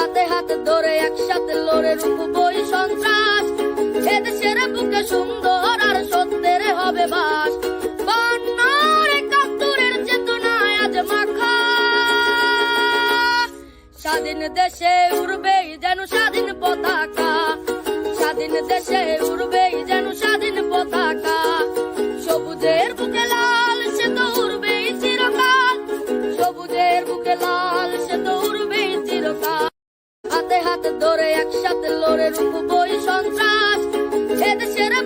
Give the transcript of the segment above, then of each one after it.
হাতে হাতে ধরে একসাথে লড়ে রুখবই সন্ত্রাস। এদেশের বুকে সুন্দর আর সত্যের হবে বাস। স্বাধীন দেশে উড়বেই যেন স্বাধীন পতাকা। স্বাধীন দেশে উড়বেই যেন স্বাধীন পতাকা। সবুজের বুকে লাল, সে তো উড়বেই চিরকাল। সবুজের বুকে লাল, সে তো হাতে ধরে একসাথে লড়ে সন্ত্রাস।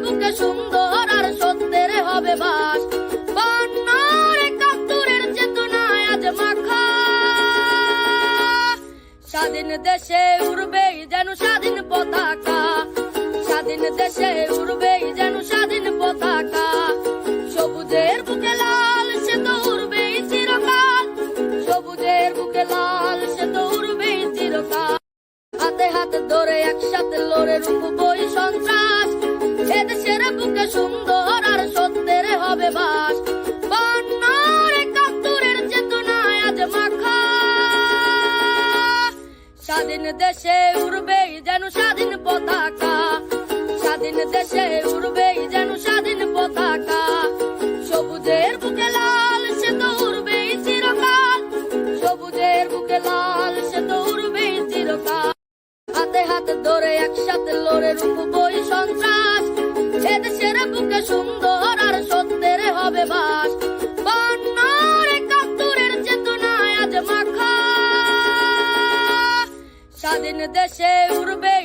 বুকে সুন্দর আর সত্যের হবে বাস। স্বাধীন দেশে উড়বেই যেন স্বাধীন পতাকা। স্বাধীন দেশে উড়বেই যেন স্বাধীন পতাকা। সবুজের বুকে লাল, সে তো উড়বেই চিরকাল। সবুজের বুকে লাল হাতে হাতে ধরে একসাথে লড়ে রুখবই সন্ত্রাস। এদেশের বুকে সুন্দর আর সত্যের হবে বাস। স্বাধীন দেশে উড়বেই যেন স্বাধীন পতাকা। স্বাধীন দেশে উড়বেই যেন স্বাধীন পতাকা। সবুজের বুকে লাল, সে তো উড়বেই চিরকাল। সবুজের বুকে লাল, সে তো চিরকাল হাতে ধরে একসাথে লড়ে রুখবই সন্ত্রাস। এদেশের বুকে সুন্দর আর সত্যের হবে বাস। স্বাধীন দেশে উড়বেই